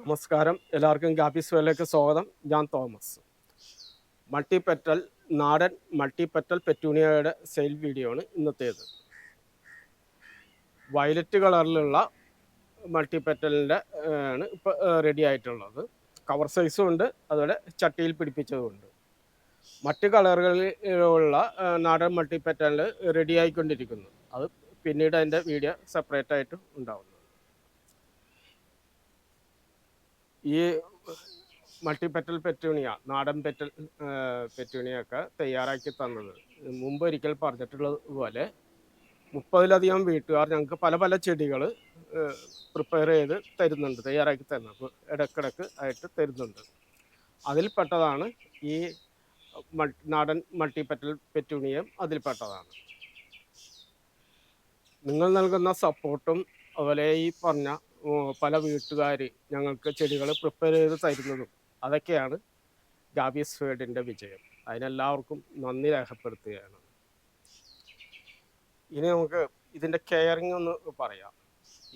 നമസ്കാരം. എല്ലാവർക്കും ഗാപ്പീസ് വേലേക്ക് സ്വാഗതം. ഞാൻ തോമസ്. മൾട്ടി പെറ്റൽ നാടൻ മൾട്ടി പെറ്റൽ പെറ്റൂണിയയുടെ സെയിൽ വീഡിയോ ആണ് ഇന്നത്തേത്. വയലറ്റ് കളറിലുള്ള മൾട്ടി പെറ്റലിന്റെ ആണ് ഇപ്പോൾ റെഡി ആയിട്ടുള്ളത്. കവർ സൈസും ഉണ്ട് അതുപോലെ ചട്ടിയിൽ പിടിപ്പിച്ചതുമുണ്ട് മറ്റ് കളറുകളിലുള്ള നാടൻ മൾട്ടി പെറ്റലിൽ റെഡി ആയിക്കൊണ്ടിരിക്കുന്നു. അത് പിന്നീട് അതിന്റെ വീഡിയോ സെപ്പറേറ്റ് ആയിട്ട് ഉണ്ടാവുന്നു. ഈ മൾട്ടി പെറ്റൽ പെറ്റൂണിയ നാടൻ പെറ്റൽ പെറ്റൂണിയ ഒക്കെ തയ്യാറാക്കി തന്നത്. മുമ്പ് ഒരിക്കൽ പറഞ്ഞിട്ടുള്ളത് പോലെ മുപ്പതിലധികം വീട്ടുകാർ ഞങ്ങൾക്ക് പല പല ചെടികൾ പ്രിപ്പയർ ചെയ്ത് തരുന്നുണ്ട് തയ്യാറാക്കി തരുന്നത് ഇടക്കിടക്ക് ആയിട്ട് തരുന്നുണ്ട്. അതിൽപ്പെട്ടതാണ് ഈ നാടൻ മൾട്ടി പെറ്റൽ പെറ്റൂണിയം അതിൽപ്പെട്ടതാണ്. നിങ്ങൾ നൽകുന്ന സപ്പോർട്ടും അതുപോലെ ഈ പറഞ്ഞ പല വീട്ടുകാർ ഞങ്ങൾക്ക് ചെടികൾ പ്രിപ്പയർ ചെയ്ത് തരുന്നതും അതൊക്കെയാണ് ഗാബിയസ് ഫേഡിന്റെ വിജയം. അതിനെല്ലാവർക്കും നന്ദി രേഖപ്പെടുത്തുകയാണ്. ഇനി നമുക്ക് ഇതിന്റെ കെയറിങ് ഒന്ന് പറയാം.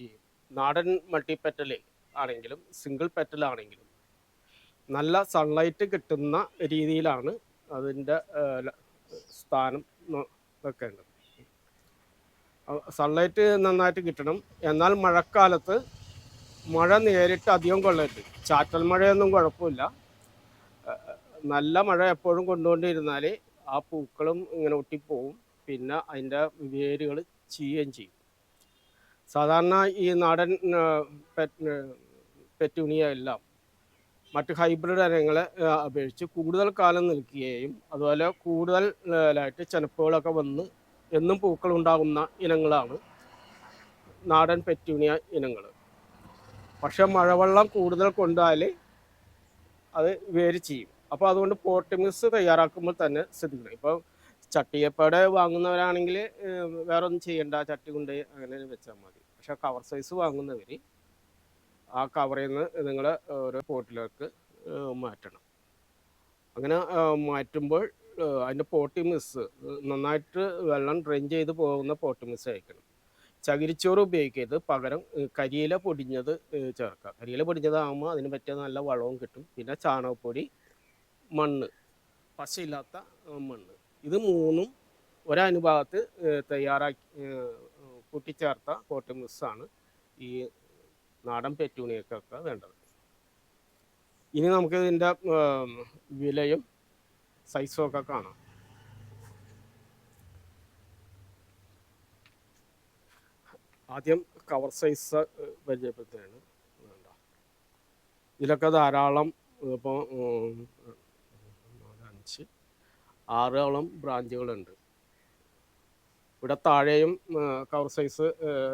ഈ നാടൻ മൾട്ടി പെറ്റൽ ആണെങ്കിലും സിംഗിൾ പെറ്റൽ ആണെങ്കിലും നല്ല സൺലൈറ്റ് കിട്ടുന്ന രീതിയിലാണ് അതിന്റെ സ്ഥാനം വെക്കേണ്ടത്. സൺലൈറ്റ് നന്നായിട്ട് കിട്ടണം. എന്നാൽ മഴക്കാലത്ത് മഴ നേരിട്ട് അധികം കൊള്ളരുത്. ചാറ്റൽ മഴയൊന്നും കുഴപ്പമില്ല. നല്ല മഴ എപ്പോഴും കൊണ്ടുകൊണ്ടിരുന്നാൽ ആ പൂക്കളും ഇങ്ങനെ ഒട്ടിപ്പോവും. പിന്നെ അതിന്റെ വേരുകൾ ചീയുകയും ചെയ്യും. സാധാരണ ഈ നാടൻ പെറ്റൂണിയ എല്ലാം മറ്റ് ഹൈബ്രിഡ് ഇനങ്ങളെ അപേക്ഷിച്ച് കൂടുതൽ കാലം നിൽക്കുകയും അതുപോലെ കൂടുതലായിട്ട് ചെനപ്പുകളൊക്കെ വന്ന് എന്നും പൂക്കൾ ഉണ്ടാകുന്ന ഇനങ്ങളാണ്. നാടൻ പെറ്റൂണിയ ഇനങ്ങൾ പക്ഷെ മഴവെള്ളം കൂടുതൽ കൊണ്ടാൽ അത് വേര് ചെയ്യും. അപ്പോൾ അതുകൊണ്ട് പോട്ട് മിക്സ് തയ്യാറാക്കുമ്പോൾ തന്നെ ശ്രദ്ധിക്കണം. ഇപ്പോൾ ചട്ടിയപ്പാടെ വാങ്ങുന്നവരാണെങ്കിൽ വേറെ ഒന്നും ചെയ്യണ്ട. ചട്ടി കൊണ്ട് അങ്ങനെ വെച്ചാൽ മതി. പക്ഷെ കവർ സൈസ് വാങ്ങുന്നവർ ആ കവറിൽ നിന്ന് നിങ്ങൾ ഓരോ പോട്ടിലേക്ക് മാറ്റണം. അങ്ങനെ മാറ്റുമ്പോൾ അതിന്റെ പോട്ടി മിസ് നന്നായിട്ട് വെള്ളം ഡ്രെയിൻ ചെയ്ത് പോകുന്ന പോട്ടി മിസ് അയക്കണം ചകിരിച്ചോറ് ഉപയോഗിക്കരുത്. പകരം കരിയില പൊടിഞ്ഞത് ചേർക്കുക. കരിയില പൊടിഞ്ഞതാകുമ്പോൾ അതിന് പറ്റിയ നല്ല വളവും കിട്ടും. പിന്നെ ചാണകപ്പൊടി മണ്ണ്. പശയില്ലാത്ത മണ്ണ്. ഇത് മൂന്നും ഒരനുഭാഗത്ത് തയ്യാറാക്കി കൂട്ടിച്ചേർത്ത പോട്ടി മിസ്സാണ് ഈ നാടൻ പെറ്റൂണിയക്കൊക്കെ വേണ്ടത്. ഇനി നമുക്ക് ഇതിന്റെ വിലയും സൈസും ഒക്കെ കാണാം. ആദ്യം കവർ സൈസ് പരിചയപ്പെടുത്തുകയാണ്. ഇതിലൊക്കെ ധാരാളം ഇപ്പോൾ അഞ്ച് ആറോളം ബ്രാഞ്ചുകളുണ്ട്. ഇവിടെ താഴെയും കവർ സൈസ്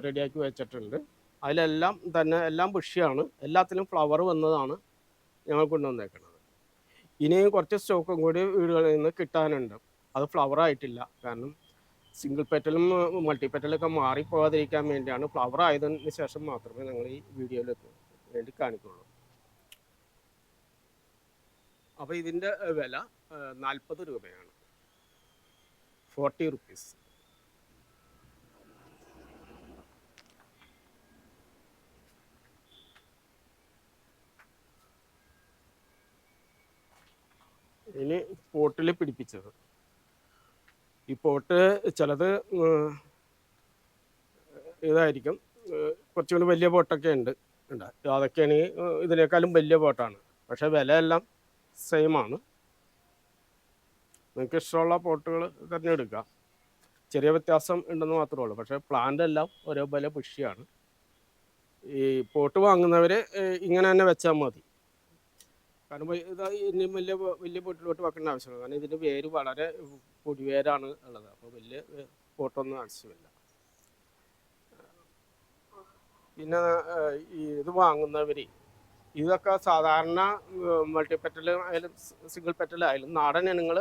റെഡിയാക്കി വെച്ചിട്ടുണ്ട്. അതിലെല്ലാം തന്നെ എല്ലാം ബുഷിയാണ് എല്ലാത്തിലും ഫ്ലവർ വന്നതാണ് ഞങ്ങൾ കൊണ്ടുവന്നേക്കുന്നത് ഇനിയും കുറച്ച് സ്റ്റോക്കും കൂടി വീടുകളിൽ നിന്ന് കിട്ടാനുണ്ട്. അത് ഫ്ലവർ ആയിട്ടില്ല. കാരണം സിംഗിൾ പെറ്റലും മൾട്ടി പെറ്റലൊക്കെ മാറിപ്പോകാതിരിക്കാൻ വേണ്ടിയാണ് ഫ്ലവർ ആയതിനു ശേഷം മാത്രമേ ഞങ്ങൾ ഈ വീഡിയോയിലേക്ക് വേണ്ടി കാണിക്കുള്ളൂ. അപ്പോൾ ഇതിന്റെ വില നാൽപ്പത് രൂപയാണ്. ഫോർട്ടി റുപ്പീസ് ഇനി പോട്ടിൽ പിടിപ്പിച്ചത്. ഈ പോട്ട് ചിലത് ഇതായിരിക്കും. കുറച്ചുകൂടി വലിയ പോട്ടൊക്കെ ഉണ്ട്. ഉണ്ട്. അതൊക്കെയാണ് ഈ, ഇതിനേക്കാളും വലിയ പോട്ടാണ്. പക്ഷെ വില എല്ലാം സെയിമാണ് നിങ്ങൾക്ക് ഇഷ്ടമുള്ള പോട്ടുകൾ തിരഞ്ഞെടുക്കാം ചെറിയ വ്യത്യാസം ഉണ്ടെന്ന് മാത്രമേ ഉള്ളൂ. പക്ഷേ പ്ലാന്റ് എല്ലാം ഒരേപോലെ പുഷ്യാണ് ഈ പോട്ട് വാങ്ങുന്നവർ ഇങ്ങനെ തന്നെ വെച്ചാൽ മതി. കാരണം ഇത് ഇനി വലിയ വലിയ പൊട്ടിലോട്ട് വെക്കേണ്ട ആവശ്യമില്ല. കാരണം ഇതിന്റെ വേര് വളരെ പൊടിവേരാണ് ഉള്ളത്. അപ്പോൾ വലിയ പോട്ടൊന്നും ആവശ്യമില്ല പിന്നെ ഇത് വാങ്ങുന്നവർ ഇതൊക്കെ സാധാരണ മൾട്ടിപെറ്റൽ ആയാലും സിംഗിൾ പെറ്റൽ ആയാലും നാടൻ ഇനങ്ങൾ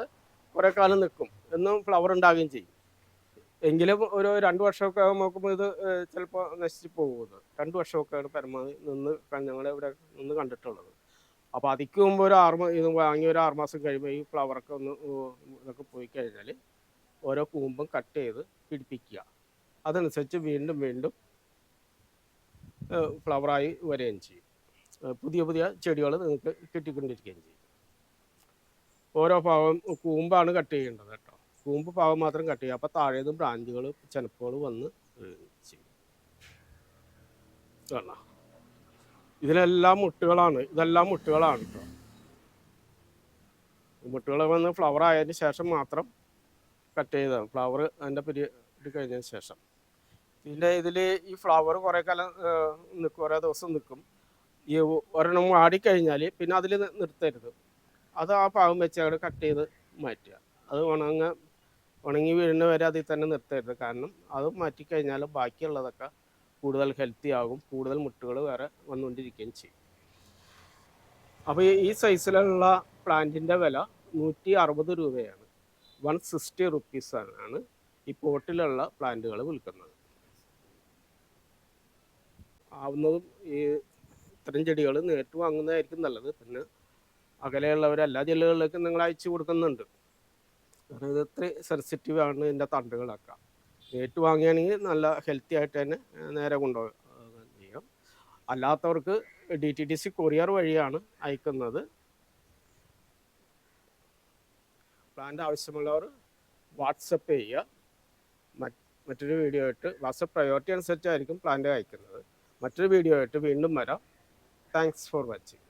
കുറേ കാലം നിൽക്കും എന്നും ഫ്ലവർ ഉണ്ടാകുകയും ചെയ്യും. എങ്കിലും ഒരു രണ്ട് വർഷമൊക്കെ നോക്കുമ്പോൾ ഇത് ചിലപ്പോൾ നശിച്ചു പോകുന്നത് രണ്ട് വർഷമൊക്കെയാണ് പരമാവധി നിന്ന് ഞങ്ങളിവിടെ നിന്ന് കണ്ടിട്ടുള്ളത്. അപ്പോൾ അതിക്ക് മുമ്പ് ഒരു ആറ് ഇത് വാങ്ങി ഒരു ആറ് മാസം കഴിയുമ്പോൾ ഈ ഫ്ലവറൊക്കെ ഒന്ന് ഇതൊക്കെ പോയി കഴിഞ്ഞാൽ ഓരോ കൂമ്പും കട്ട് ചെയ്ത് പിടിപ്പിക്കുക. അതനുസരിച്ച് വീണ്ടും വീണ്ടും ഫ്ലവറായി വരികയും ചെയ്യും. പുതിയ പുതിയ ചെടികൾ നിങ്ങൾക്ക് കിട്ടിക്കൊണ്ടിരിക്കുകയും ചെയ്യും. ഓരോ ഭാഗം കൂമ്പാണ് കട്ട് ചെയ്യേണ്ടത് കേട്ടോ. കൂമ്പ് ഭാഗം മാത്രം കട്ട് ചെയ്യുക. അപ്പോൾ താഴേന്ന് ബ്രാഞ്ചുകൾ ചെനപ്പുകൾ വന്ന് ചെയ്യും. കാണാം. ഇതിലെല്ലാം മുട്ടുകളാണ്. ഇതെല്ലാം മുട്ടുകളാണ് കേട്ടോ മുട്ടുകൾ വന്ന് ഫ്ലവർ ആയതിന് ശേഷം മാത്രം കട്ട് ചെയ്തതാണ് ഫ്ലവർ അതിന്റെ പിരീഡ് കഴിഞ്ഞതിന് ശേഷം. പിന്നെ ഇതിൽ ഈ ഫ്ലവർ കുറേ കാലം നിൽക്കും ഓരോ ദിവസം നിൽക്കും ഈ ഒരെണ്ണം ആടിക്കഴിഞ്ഞാൽ പിന്നെ അതിൽ നിർത്തരുത്. അത് ആ പാവം വെച്ച് അവിടെ കട്ട് ചെയ്ത് മാറ്റുക. അത് ഉണങ്ങ ഉണങ്ങി വീഴുന്ന വരെ അതിൽ തന്നെ നിർത്തരുത്. കാരണം അത് മാറ്റിക്കഴിഞ്ഞാൽ ബാക്കിയുള്ളതൊക്കെ കൂടുതൽ ഹെൽത്തി ആകും കൂടുതൽ മുട്ടുകൾ വേറെ വന്നുകൊണ്ടിരിക്കുകയും ചെയ്യും. അപ്പോൾ ഈ സൈസിലുള്ള പ്ലാന്റിന്റെ വില നൂറ്റി അറുപത് രൂപയാണ്. വൺ സിക്സ്റ്റി റുപ്പീസ് ആണ് ഈ പോട്ടിലുള്ള പ്ലാന്റുകൾ വിൽക്കുന്നത്. ആവുന്നതും ഈ ഇത്തരം ചെടികൾ നേരിട്ട് വാങ്ങുന്നതായിരിക്കും നല്ലത്. പിന്നെ അകലെയുള്ളവർ എല്ലാ ജില്ലകളിലേക്കും നിങ്ങൾ അയച്ചു കൊടുക്കുന്നുണ്ട്. കാരണം ഇത് ഇത്ര സെൻസിറ്റീവ് ആണ് ഇതിന്റെ തണ്ടുകളൊക്കെ. നേരിട്ട് വാങ്ങുകയാണെങ്കിൽ നല്ല ഹെൽത്തി ആയിട്ട് തന്നെ നേരെ കൊണ്ടുപോകാൻ ചെയ്യാം. അല്ലാത്തവർക്ക് D T T C courier വഴിയാണ് അയക്കുന്നത്. പ്ലാന്റ് ആവശ്യമുള്ളവർ വാട്സപ്പ് ചെയ്യുക. മറ്റ് മറ്റൊരു വീഡിയോ ആയിട്ട് വാട്സപ്പ് പ്രയോറിറ്റി അനുസരിച്ചായിരിക്കും പ്ലാന്റ് അയക്കുന്നത്. മറ്റൊരു വീഡിയോ ആയിട്ട് വീണ്ടും വരാം. Thanks for watching